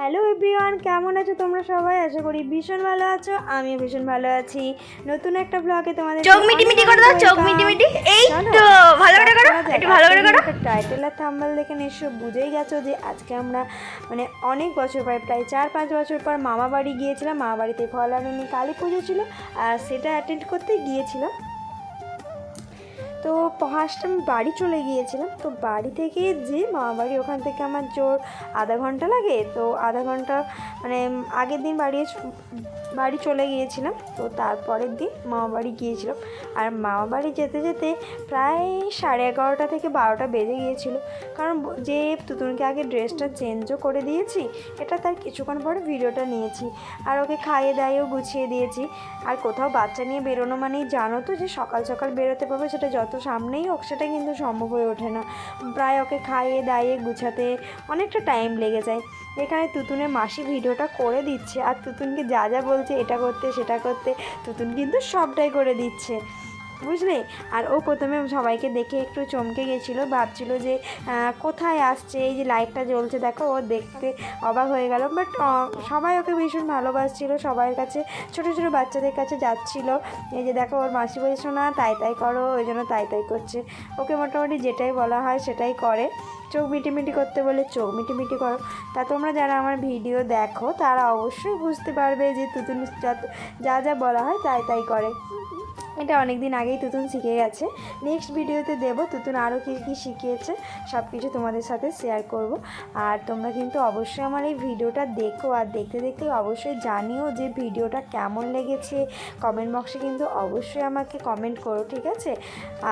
Hello everyone কেমন আছো তোমরা সবাই? আশা করি ভীষণ ভালো আছো আমিও ভীষণ ভালো আছি। নতুন একটা ব্লগে তোমাদের চোখ মিটি মিটি করে দাও চোখ মিটি মিটি। এই তো ভালো করে করো একটু ভালো করে করো। টাইটেল আর থাম্বনেল দেখে নিশ্চয় বুঝেই গেছো যে আজকে আমরা মানে অনেক বছর পর প্রায় চার পাঁচ বছর পর মামা বাড়ি গিয়েছিলাম। মামা বাড়িতে ফলানি কালী পুজো ছিল আর সেটা অ্যাটেন্ড করতে গিয়েছিলাম। তো ফার্স্ট আমি বাড়ি চলে গিয়েছিলাম। তো বাড়ি থেকে যে মামা বাড়ি ওখান থেকে আমার জোর আধা ঘণ্টা লাগে। তো আধা ঘণ্টা মানে আগের দিন বাড়ি বাড়ি চলে গিয়েছিলাম। তো তারপরের দিন মামা বাড়ি গিয়েছিলাম। আর মামা বাড়ি যেতে যেতে প্রায় সাড়ে এগারোটা থেকে বারোটা বেজে গিয়েছিল। কারণ যে তুতুনকে আগে ড্রেসটা চেঞ্জও করে দিয়েছি, এটা তার কিছুক্ষণ পরে ভিডিওটা নিয়েছি। আর ওকে খাইয়ে দাইয়েও গুছিয়ে দিয়েছি। আর কোথাও বাচ্চা নিয়ে বেরোনো মানেই জানো তো যে সকাল সকাল বেরোতে পারবে, সেটা যত সামনেই হোক, সেটা কিন্তু সম্ভব হয়ে ওঠে না। প্রায় ওকে খাইয়ে দাইয়ে গুছাতে অনেকটা টাইম লেগে যায়। এখানে তুতুনের মাসি ভিডিওটা করে দিচ্ছে, আর তুতুনকে যা যা বলছে এটা করতে, সেটা করতে, তুতুন কিন্তু সবটাই করে দিচ্ছে। বুঝলে? আর ও প্রথমে সবাইকে দেখে একটু চমকে গেছিল, ভাবছিল যে কোথায় আসছে? এই যে লাইটটা জ্বলছে, দেখো, ও দেখতে অবাক হয়ে গেল। বাট সবাই ওকে ভীষণ ভালোবাসছিল, সবার কাছে, ছোটো ছোটো বাচ্চাদের কাছে যাচ্ছিল। এই যে দেখো, ওর মাসি বলছো না তাই তাই করো, ওই জন্য তাই তাই করছে। ওকে মোটামুটি যেটাই বলা হয় সেটাই করে। চোখ মিটিমিটি করতে বলে, চোখ মিটিমিটি করো। তা তোমরা যারা আমার ভিডিও দেখো, তারা অবশ্যই বুঝতে পারবে যে তুতুন যা যা বলা হয়, তাই তাই করে। এটা অনেক দিন আগেই তুতুন শিখে গেছে। নেক্সট ভিডিওতে দেবো তুতুন আরও কী কী শিখিয়েছে সব কিছু তোমাদের সাথে শেয়ার করব। আর তোমরা কিন্তু অবশ্যই আমার এই ভিডিওটা দেখো, আর দেখতে দেখতে অবশ্যই জানিও যে ভিডিওটা কেমন লেগেছে। কমেন্ট বক্সে কিন্তু অবশ্যই আমাকে কমেন্ট করো, ঠিক আছে?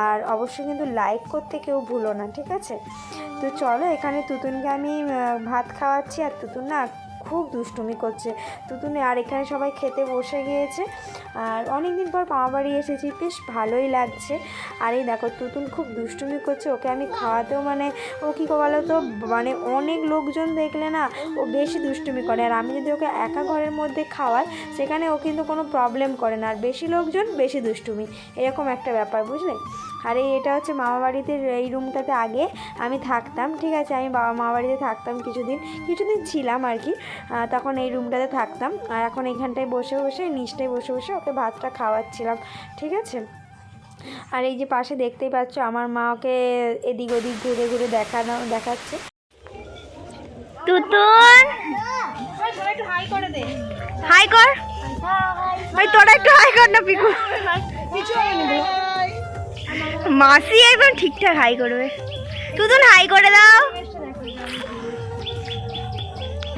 আর অবশ্যই কিন্তু লাইক করতে কেউ ভুলো না, ঠিক আছে? তো চলো এখানে তুতুনকে আমি ভাত খাওয়াচ্ছি, আর তুতুন না খুব দুষ্টুমি করছে। তুতুনে আর এখানে সবাই খেতে বসে গিয়েছে। আর অনেক দিন পর মামা বাড়ি এসেছি, বেশ ভালোই লাগছে। আর এই দেখো, তুতুন খুব দুষ্টুমি করছে। ওকে আমি খাওয়াতেও মানে ও কী বলো তো মানে অনেক লোকজন দেখলে না, ও বেশি দুষ্টুমি করে। আর আমি যদি ওকে একা ঘরের মধ্যে খাওয়াই, সেখানে ও কিন্তু কোনো প্রবলেম করে না। আর বেশি লোকজন, বেশি দুষ্টুমি। এরকম একটা ব্যাপার, বুঝলে? আর এই এটা হচ্ছে মামা বাড়িতে, এই রুমটাতে আগে আমি থাকতাম, ঠিক আছে? আমি বাবা মা বাড়িতে থাকতাম কিছুদিন। কিছুদিন ছিলাম আর কি। তখন এই রুমটাতে থাকতাম। আর এখন এইখানটায় বসে বসে, নিচটায় বসে বসে ওকে ভাতটা খাওয়াচ্ছিলাম, ঠিক আছে? আর এই যে পাশে দেখতেই পাচ্ছ, আমার মা ওকে এদিক ওদিক ঘুরে ঘুরে দেখানো, দেখাচ্ছে। হাই কর। ভাই, তোরা একটু কর না মাসি একদম ঠিকঠাক হাই করবে। তুতুন হাই করে দাও।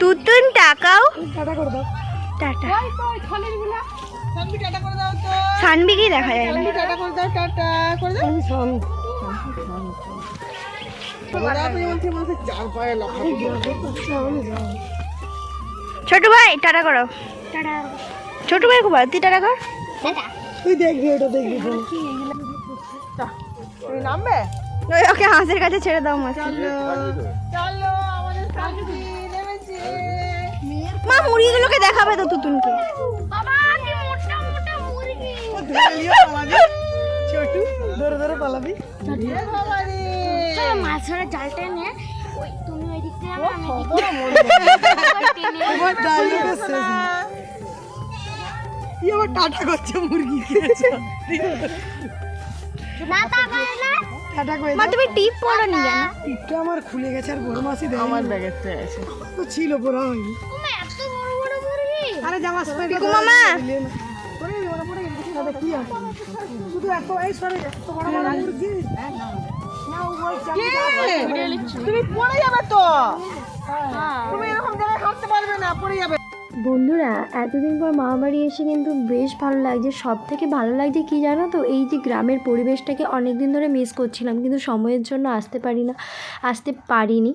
তুতুন টাকাও? টাটা সানবি টাটা। করে দাও তো। সানবিকেই দেখা যায় না। সানবি টাটা করে দাও টাটা করে দাও। ওরা তো যেমন ঠিক মনে হচ্ছে চার পায়ে লাফাবি। ছোট ভাই টাটা করো। ছোট ভাই খুব তুই টাটা কর। তুই দেখবি ওটা দেখবি। তুমি নামবে? ওকে হাঁসের কাছে ছেড়ে দাও মাসি। চলো মা মুরগিগুলোকে দেখাবে তো তুতুনকে মাছ ধরে জালটা তুমি ওই দিক থেকে নেই। টাটা করে মা তুমি টিপ পড়ো নি কেন? টিপটা আমার খুলে গেছে আর বড় মাসি দেয় আমার ব্যাগের তো আছে তো ছিল পড়া হয়নি। আরে জামা মামা। ওরা শুধু এত এই সরে এত বড় বড় মুরগি। তুমি পড়ে যাবে তো। তুমি এরকম জায়গায় হাঁটতে পারবে না পড়ে যাবে। বন্ধুরা, এতদিন পর মামাবাড়ি এসে কিন্তু বেশ ভালো লাগছে। সব থেকে ভালো লাগছে কি জানো তো? এই যে গ্রামের পরিবেশটাকে অনেক দিন ধরে মিস করছিলাম, কিন্তু সময়ের জন্য আসতে পারি না, আসতে পারিনি।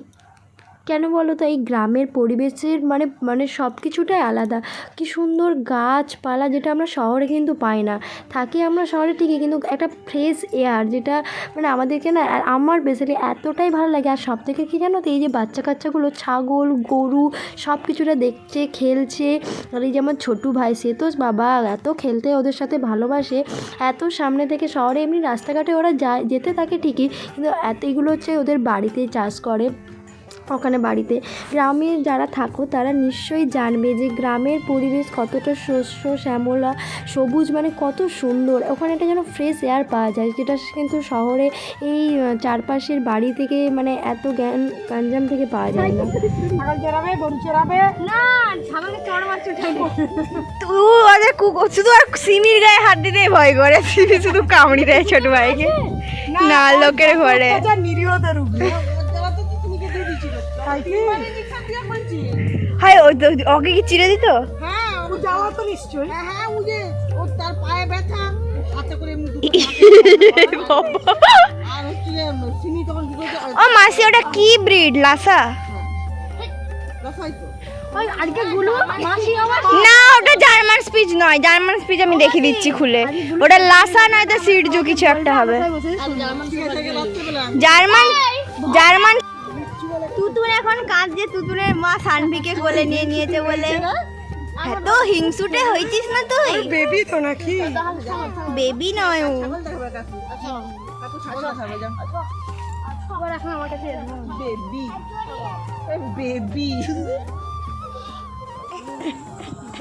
কেন বলো তো? এই গ্রামের পরিবেশের মানে মানে সব কিছুটাই আলাদা। কি সুন্দর গাছপালা যেটা আমরা শহরে কিন্তু পাই না। থাকি আমরা শহরে ঠিকই, কিন্তু একটা ফ্রেশ এয়ার যেটা মানে আমাদেরকে না আমার বেসিক্যালি এতটাই ভালো লাগে। আর সব থেকে কী জানো তো, এই যে বাচ্চা কাচ্চাগুলো, ছাগল, গরু সব কিছুটা দেখছে, খেলছে। আর এই যে আমার ছোটু ভাই, সে তো বাবা এত খেলতে ওদের সাথে ভালোবাসে। এত সামনে থেকে শহরে এমনি রাস্তাঘাটে ওরা যায়, যেতে থাকে ঠিকই, কিন্তু এত এগুলো হচ্ছে ওদের বাড়িতেই চাষ করে। ওখানে বাড়িতে গ্রামে যারা থাকো তারা নিশ্চয়ই জানবে যে গ্রামের পরিবেশ কতটা শস্য শ্যামলা সবুজ মানে কত সুন্দর ওখানে একটা যেন ফ্রেশ এয়ার পাওয়া যায় যেটা কিন্তু শহরে এই চারপাশের বাড়ি থেকে মানে এত জ্ঞান গাঞ্জাম থেকে পাওয়া যায় না শুধু আর সিমির গায়ে হাত ভয় করে সিমি শুধু কামড়ি দেয় ছোট ভাইকে না লোকের ঘরে উপরে? হাই ও তো- ওকে কি চিড়ে দিত? হ্যাঁ ও যাওয়া তো নিশ্চয়ই। হ্যাঁ হ্যাঁ ও যে ও তার পায়ে ব্যথা হাতে করে আর হচ্ছে যে তখন কি করছে ও মাসি ওটা কি ব্রিড লাসা? তো। ওই না ওটা জার্মান স্পিচ নয়। জার্মান স্পিচ আমি দেখিয়ে দিচ্ছি খুলে। ওটা লাসা নয় তো সিডজু কিছু একটা হবে। জার্মান জার্মান তুতুন এখন কাঁদছে তুতুনের মা সানভিকে কোলে নিয়ে নিয়েছে বলে। এত হিংসুটে হয়েছিস না তুই? বেবি তো নাকি? বেবি নয় ও। কাকু ছাগল যাও আবার এখন আমার কাছে বেবি বেবি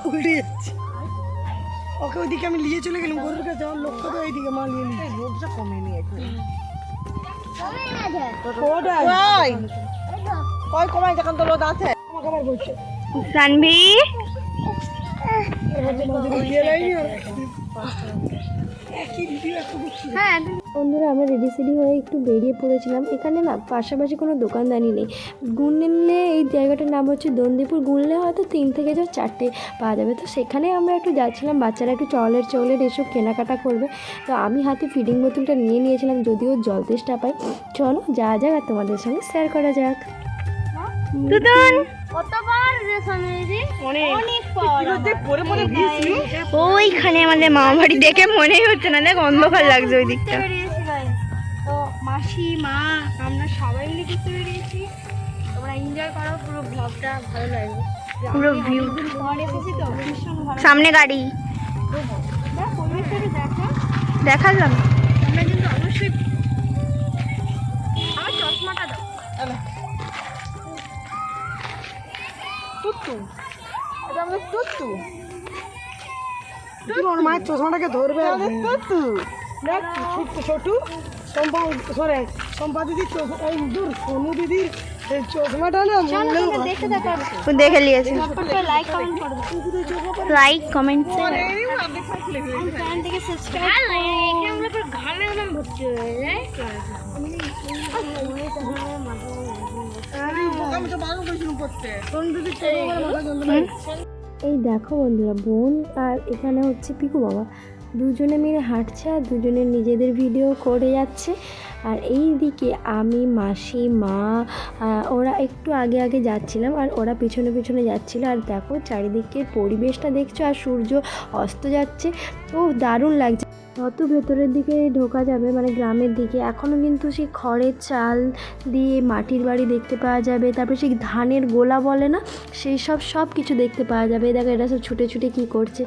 উল্টে যাচ্ছে। ওকে ওইদিকে আমি নিয়ে চলে গেলাম গরুর কাছে আমার লক্ষ্য তো ওইদিকে মা নিয়ে নিচ্ছে রোদটা কমেনি একটু কই কমাই যখন তো রোদ আছে? সানভি? হ্যাঁ বন্ধুরা আমরা রেডি সেডি হয়ে একটু বেরিয়ে পড়েছিলাম। এখানে না পাশাপাশি কোনো দোকানদানি নেই। গুনলে এই জায়গাটার নাম হচ্ছে দন্দিপুর। গুনলে হয়তো তিন থেকে যা চারটে পাওয়া যাবে। তো সেখানে আমরা একটু যাচ্ছিলাম। বাচ্চারা একটু চলের চলের এসব কেনাকাটা করবে। তো আমি হাতে ফিডিং বোতলটা নিয়ে নিয়েছিলাম যদিও জল তেষ্টা পাই। চলো যা যাক আর তোমাদের সঙ্গে শেয়ার করা যাক। কতবার দিয়েছি ওইখানে আমাদের মামা বাড়ি দেখে মনেই হচ্ছে না দেখ অন্ধকার লাগছে ওই দিকটা। তো মাসি মা আমরা সবাই মিলে ঘুরতে বেরিয়েছি। তোমরা এনজয় করো পুরো ব্লগটা ভালো লাগবে। পুরো ভিউ সামনে গাড়ি। দেখালাম ওর মায়ের চশমাটাকে ধরবে। দেখ ছোট্ট ছোটু। সম্পা সরে সম্পা দিদির দূর সোনু দিদির চশমাটা না দেখে নিয়েছে লাইক কমেন্ট লাইক কমেন্ট আমি তো করেছিলাম করতে মাথা যন্ত্রণা এই দেখো বন্ধুরা, বোন আর এখানে হচ্ছে পিকু বাবা। দুজনে মিলে হাঁটছে আর দুজনে নিজেদের ভিডিও করে যাচ্ছে। আর এই দিকে আমি, মাসি, মা ওরা একটু আগে আগে যাচ্ছিলাম আর ওরা পিছনে পিছনে যাচ্ছিল। আর দেখো চারিদিকের পরিবেশটা দেখছ আর সূর্য অস্ত যাচ্ছে। ও দারুণ লাগছে। যত ভেতরের দিকে ঢোকা যাবে মানে গ্রামের দিকে এখনও কিন্তু সেই খড়ের চাল দিয়ে মাটির বাড়ি দেখতে পাওয়া যাবে, তারপরে সেই ধানের গোলা বলে না, সেই সব সব কিছু দেখতে পাওয়া যাবে। দেখো এটা সব ছুটে ছুটে কী করছে।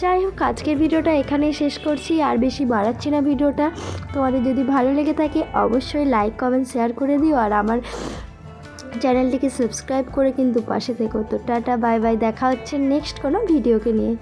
যাই হোক, আজকের ভিডিওটা এখানেই শেষ করছি, আর বেশি বাড়াচ্ছি না ভিডিওটা। তোমাদের যদি ভালো লেগে থাকে, অবশ্যই লাইক কমেন্ট শেয়ার করে দিও, আর আমার চ্যানেলটিকে সাবস্ক্রাইব করে কিন্তু পাশে থেকো। তো টাটা বাই বাই দেখা হচ্ছে নেক্সট কোনো ভিডিওকে নিয়ে।